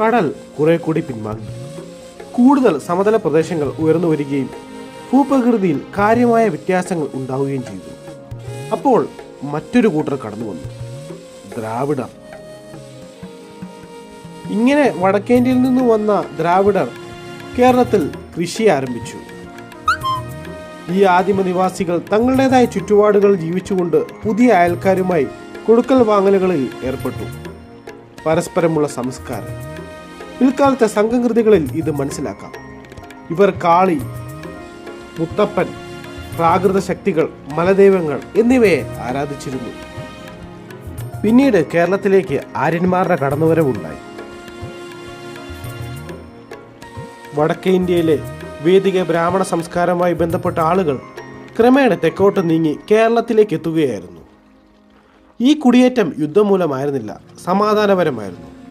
കടൽ കുറെ കൂടി പിൻവാങ്ങി. കൂടുതൽ സമതല പ്രദേശങ്ങൾ ഉയർന്നു വരികയും ഭൂപ്രകൃതിയിൽ കാര്യമായ വ്യത്യാസങ്ങൾ ഉണ്ടാവുകയും ചെയ്തു. അപ്പോൾ മറ്റൊരു കൂട്ടർ കടന്നു വന്നു. ദ്രാവിഡർ. ഇങ്ങനെ വടക്കേന്ത്യയിൽ നിന്ന് വന്ന ദ്രാവിഡർ കേരളത്തിൽ കൃഷി ആരംഭിച്ചു. ഈ ആദിമ നിവാസികൾ തങ്ങളുടേതായ ചുറ്റുപാടുകൾ ജീവിച്ചുകൊണ്ട് പുതിയ അയൽക്കാരുമായി കൊടുക്കൽ വാങ്ങലുകളിൽ ഏർപ്പെട്ടു. പരസ്പരമുള്ള സംസ്കാരം. പിൽക്കാലത്തെ സംഘകൃതികളിൽ ഇത് മനസ്സിലാക്കാം. ഇവർ കാളി മുത്തപ്പൻ പ്രാകൃത ശക്തികൾ മലദൈവങ്ങൾ എന്നിവയെ ആരാധിച്ചിരുന്നു. പിന്നീട് കേരളത്തിലേക്ക് ആര്യന്മാരുടെ കടന്നുവരവുണ്ടായി. വടക്കേ ഇന്ത്യയിലെ വേദിക ബ്രാഹ്മണ സംസ്കാരവുമായി ബന്ധപ്പെട്ട ആളുകൾ ക്രമേണ തെക്കോട്ട് നീങ്ങി കേരളത്തിലേക്ക് എത്തുകയായിരുന്നു. ഈ കുടിയേറ്റം യുദ്ധം മൂലമായിരുന്നില്ല സമാധാനപരമായിരുന്നു.